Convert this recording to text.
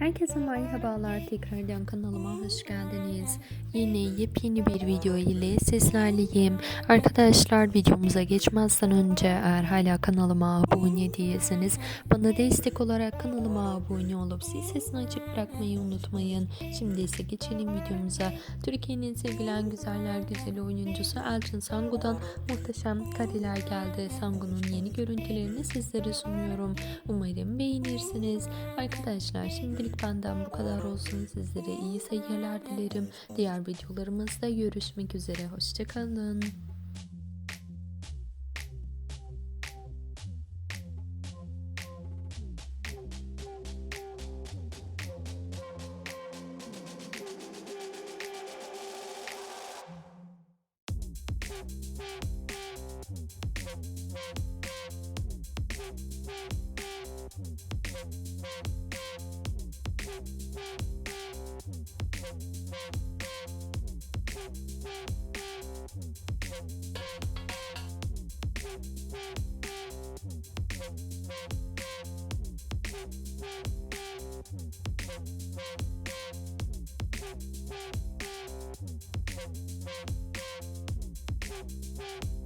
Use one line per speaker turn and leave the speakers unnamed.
Herkese merhabalar. Tekrardan kanalıma hoş geldiniz. Yine yepyeni bir video ile sizlerleyim. Arkadaşlar videomuza geçmezden önce eğer hala kanalıma abone değilseniz bana destek olarak kanalıma abone olup zil sesini açık bırakmayı unutmayın. Şimdi ise geçelim videomuza. Türkiye'nin sevilen güzeller güzeli oyuncusu Elçin Sangu'dan muhteşem kareler geldi. Sangu'nun yeni görüntülerini sizlere sunuyorum. Umarım beğenirsiniz. Arkadaşlar şimdilik benden bu kadar olsun. Sizlere iyi seyirler dilerim. Diğer videolarımızda görüşmek üzere. Hoşçakalın.
Thank Thank